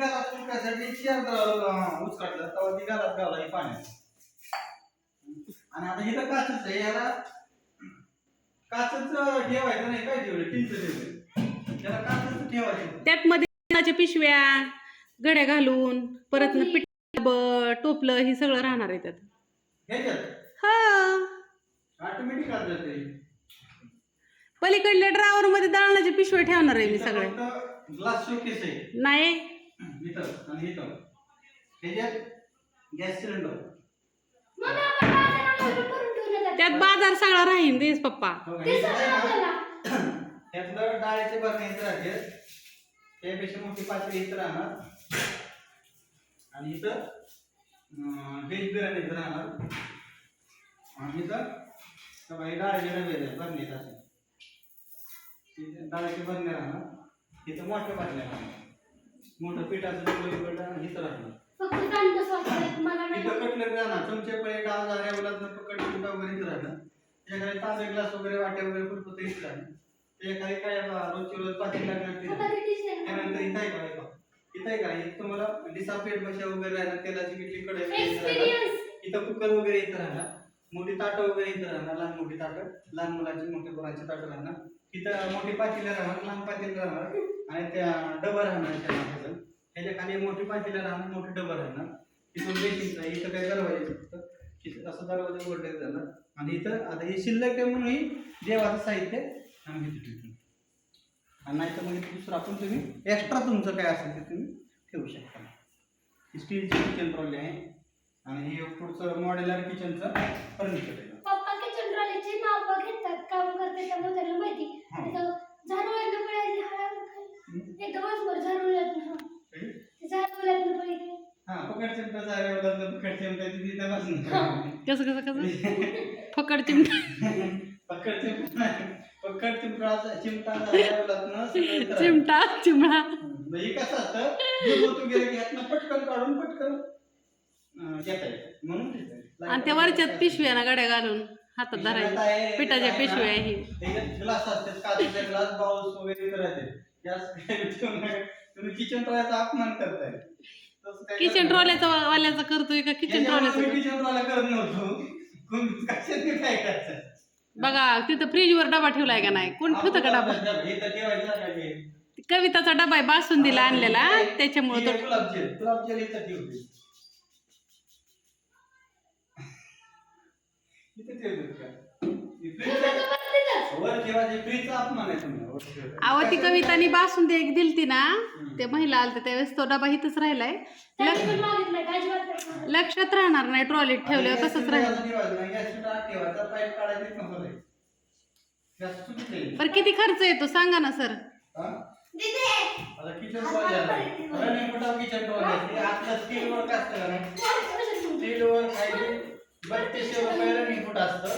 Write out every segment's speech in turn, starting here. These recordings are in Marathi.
चार उचकाटलं तेव्हा ती गावला ही पाण्यात. आणि आता इथं काचच आहे याला काचच ठेवायचं नाही काय ठेवलं? टिंच ठेवलं. त्याला काचच ठेवायचं त्यात मध्ये पानाच्या पिशव्या गड्या घालून परत न पिठ ब- टोपलं हे सगळं राहणार आहे त्यात. ह्याच्यात? हा. जाते. पलीकडल्या ड्रावर मध्ये दळणाच्या पिशव्या ठेवणार आहे मी सगळे. ग्लास शोकेस आहे. नाही इथं आणि इथं ह्याच्यात गॅस सिलेंडर. त्यात? बाजार सगळा राहीन देस पप्पा. ते सगळं आपल्याला. त्यातलं डाळीचे बरं इथं राहते. त्यापेक्षा मोठी पातळी इथं राहणार. आणि इथं व्हेज बिर्याणी इथं राहणार. आणि इथं हे डाळीचे डबे असे. इथे डाळीचे बरणे राहणार. इथं मोठ्या बाटल्या राहणार. मोठं पिठाचं डबं इकडं इथं राहणार फक्त कांदा sauce आहे. मला नाही इथं कटलेट राहणार चमचे पळे झाल्या वगैरे इथं राहणार त्याच्याकडे तांबे ग्लास वगैरे वाट्या वगैरे इथं राहणार काय रोजची रोज पाठी लागणार. त्यानंतर इथं आहे का इथं आहे का इथं तुम्हाला डिसा पेट बशा वगैरे राहणार तेलाची किटली Experience. इथं कुकर वगैरे इथं राहणार मोठी ताटं वगैरे इथं राहणार लहान मोठी ताटं लहान मुलांची मोठ्या पोरांची ताटं राहणार. तिथं मोठी पातीला राहणार लहान पातीला राहणार आणि त्या डबं राहणार त्या मागचं. त्याच्याखाली मोठी पातीला राहणार मोठी डबं राहणार. तिथून बेसिंग इथं काय दरवाजे फक्त इथं असं दरवाजा उघडले जाणार आणि इथं आता हे शिल्लक आहे म्हणून ही देवाचं साहित्य आम्ही इथं आणि नाही तर मग दुसरं आपण तुम्ही एक्स्ट्रा तुमचं काय असेल ते तुम्ही ठेवू शकता. स्टीलची किचन ट्रॉली आहे. आणि हे पुढचं मॉडेलर किचनचं फर्निचर आहे. पप्पा किचन ट्रॉलीची नावं घेतात काम करते त्यामुळे त्याला माहिती. झाडूला पडायची हळद एकदमच वर झाडूला झाडूला पडायची हा. पकड चिमटा पकड चिमटा तिथे बसून. कसं कसं कसं? फकड चिमटा पकड चिमटा पकड चिमटा चिमटा जायला चिमटा चिमणा म्हणजे कसं असतं? ओतून गेलं की पटकन काढून पटकन येतं म्हणून. आणि त्या वरच्यात पिशव्या ना गड्या घालून. हातात धरायच्या पिठाच्या पिशव्या ही. त्याच्यात ग्लास असतात काचेचे ग्लास बाउल्स वगैरे इथं राहते गॅस ठेवून नका. तुम्ही किचन ट्रॉयचा अपमान करताय. किचन? ट्रॉल्याचा वाल्याचा करतोय का? किचन ट्रॉल्याचा किचन ट्रॉला करत नव्हतो. कशाने काय बघा तिथं फ्रीजवर डबा ठेवलाय का नाही? कोण ठेवतं का डबा? कविताचा डबा आहे बासुंदीला आणलेला. त्याच्यामुळे तो गुलाबजल गुलाबजल इथं ठेवते इथं ठेवते का हे फ्रीजचा- वर ठेवायचे फ्रीजचा अपमान आहे तुम्ही अहो ती कवितानी बासुंदी एक दिलती ना ते महिला आलते त्यावेळेस तो डबा इथंच राहिलाय. लक्षात राहणार नाही ट्रॉलीत ठेवल्यावर तसंच राहील. पर किती खर्च येतो सांगा ना सर. किचन ते बत्तीसशे रुपये रनिंग फूट असतं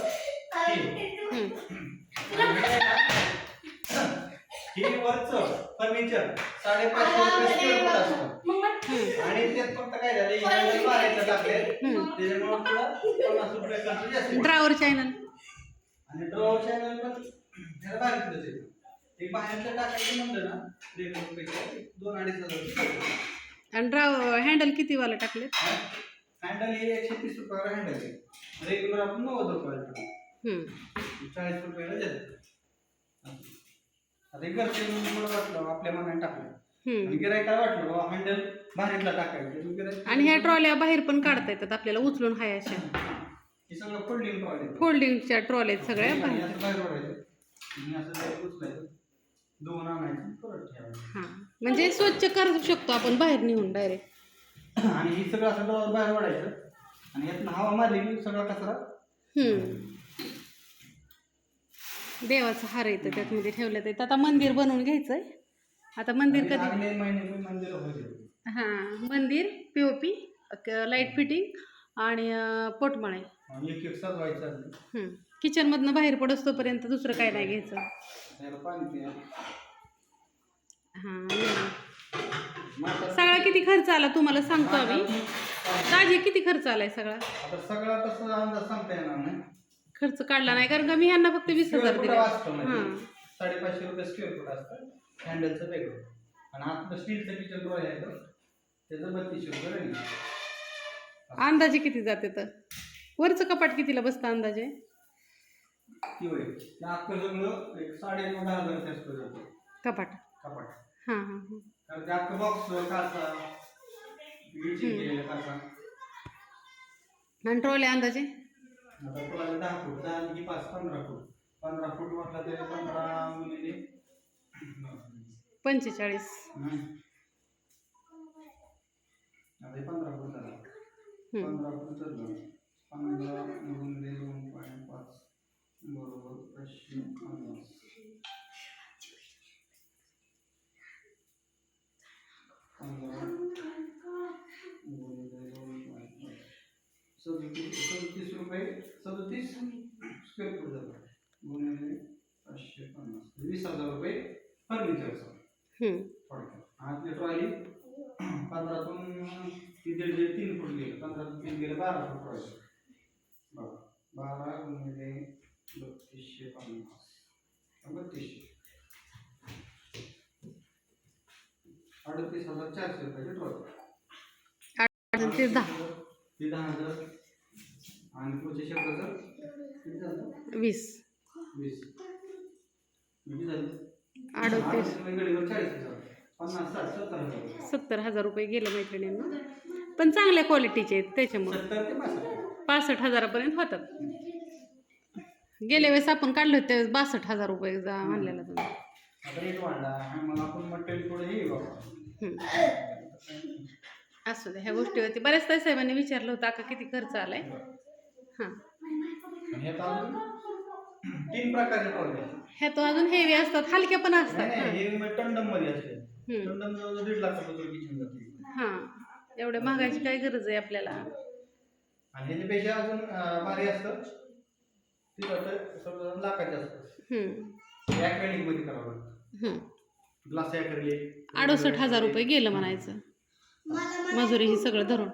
हे. वरचं फर्निचर साडेपाचशे रुपये स्क्वेअर फूट असतं. मग मग आणि त्यात फक्त काय झालं मारायचं टाकले त्याच्यामुळे तुला पन्नास रुपये खर्च जास्त येतो. ड्रावर चॅनल आणि ड्रॉ चॅनल पण त्याला बाहेरच आहे एक बाहेरचं टाकायचं म्हणलं ना दीड रुपयाचं, दोन अडीच हजार रुपये. आणि ड्राव हँडल किती वाला टाकले हँडल हे एकशे तीस रुपयाला हँडल आहे. रेग्युलर आपण नव्वद रुपयाला. चाळीस रुपयाला देतो. आता घरचे वाटलं आपल्या मनाने टाकलं. गिरायकाला वाटलं बाबा हँडल बाहेरला टाकायचं. आणि ह्या ट्रॉल्या बाहेर पण काढता येतात आपल्याला उचलून हाय अशा. हे सगळं फोल्डिंग फोल्डिंगच्या आहेत सगळ्या बाहेर. असं उचलायचं दोन आणायचं परत ठेवायचं. हा. म्हणजे स्वच्छ करू शकतो आपण बाहेर नेऊन डायरेक्ट आणि हे सगळं असं डोळ्यात बाहेर ओढायचं. आणि यातनं हवा मारली की सगळा कचरा. देवाचं हार येतं त्यात मध्ये ठेवलं ते. आता मंदिर बनवून घ्यायचंय. आता मंदिर कधी? महिने मी मंदिर होते हा मंदिर पीओपी लाइट फिटिंग आणि अं, पोटमाळे. आणि एक एक सजवायचं किचन मधनं बाहेर पडस तोपर्यंत दुसरं काय नाही घ्यायचं. त्याला पाणी प्या. हा सगळा किती खर्च आला तुम्हाला सांगतो आम्ही. आता दाजी किती खर्च आलाय सगळा? सगळा तसं अंदाज सांगता येणार नाही. खर्च काढला नाही कारण का मी ह्यांना फक्त वीस हजार दिले. असतं म्हणजे. हां. साडेपाचशे रुपये स्क्वेअर फूट असतं. हँडलचं वेगळं. आणि आतलं स्टीलचं किचन ड्रॉ आहे त्याचं बत्तीसशे रुपये राहील अंदाजे किती जाते तर? वरचं कपाट कितीला बसतं अंदाजे? ती होईल त्या अख्खं जमलं एक साडे नऊ दहा हजार जास्त जातो. कपाट. कपाट. हां हां हां. कारण ते अख्खं बॉक्स केलेलं आणि ट्रॉली अंदाजे? आता दहा फूट दहा पाच पंधरा फूट. पंधरा फूट म्हटलं तरी पंधरा पंचेचाळीस. आता पंधरा फूट झाला. पंधरा फूट धरलं पंधरा दोन पॉईंट पाच. बरोबर पाचशे पन्नास पंधरा गुणिले दोन पॉईंट पाच सदतीस सदतीस रुपये सदतीस स्क्वेअर फूट झालं गुणिले पाचशे पन्नास. वीस हजार रुपये फर्निचरचं. थोडक्यात. आतली ट्रॉली पंधरातून ती दीड दीड तीन फूट गेलं. पंधरातून तीन गेलं बारा फूट ट्रॉली बघा. बारा गुणिले बत्तीसशे पन्नास. बत्तीसशे. अडतीस हजार चारशे रुपयाची ट्रॉली ते दहा ते दहा हजार. आणि पुढच्या शब्दाचं वीस. वीस. झालं? अडतीस. सत्तर हजार. रुपये गेले मैत्रिणींना. पण चांगल्या क्वालिटीचे आहेत त्याच्यामुळे. पासष्ट. हजारापर्यंत होतात. गेल्या वेळेस आपण काढले होते त्यावेळेस बासष्ट हजार रुपये जा आणलेला तुम्ही. हे. असू दे ह्या गोष्टीवरती बऱ्याच ताई साहेबांनी विचारलं होतं का किती खर्च आलाय हां आणि ह्यात अजून तीन प्रकारचे. ह्या तो अजून हेवी असतात हलक्या पण असतात. हे टंडममध्ये असते. हम्म. टंडम जवळ दीड लाख रुपये किचन जाते. हां. एवढ्या महागाची काय गरज आहे आपल्याला? आणि ह्याच्यापेक्षा अजून भारी असतं. ते कसं समजा लाखाचे असतं. हम्म. ॲक्रेलिकमध्ये करावं लागतं. हम्म. ग्लास ॲक्रेलिक अडुसष्ट हजार रुपये गेलं म्हणायचं. मजुरी ही सगळं धरून.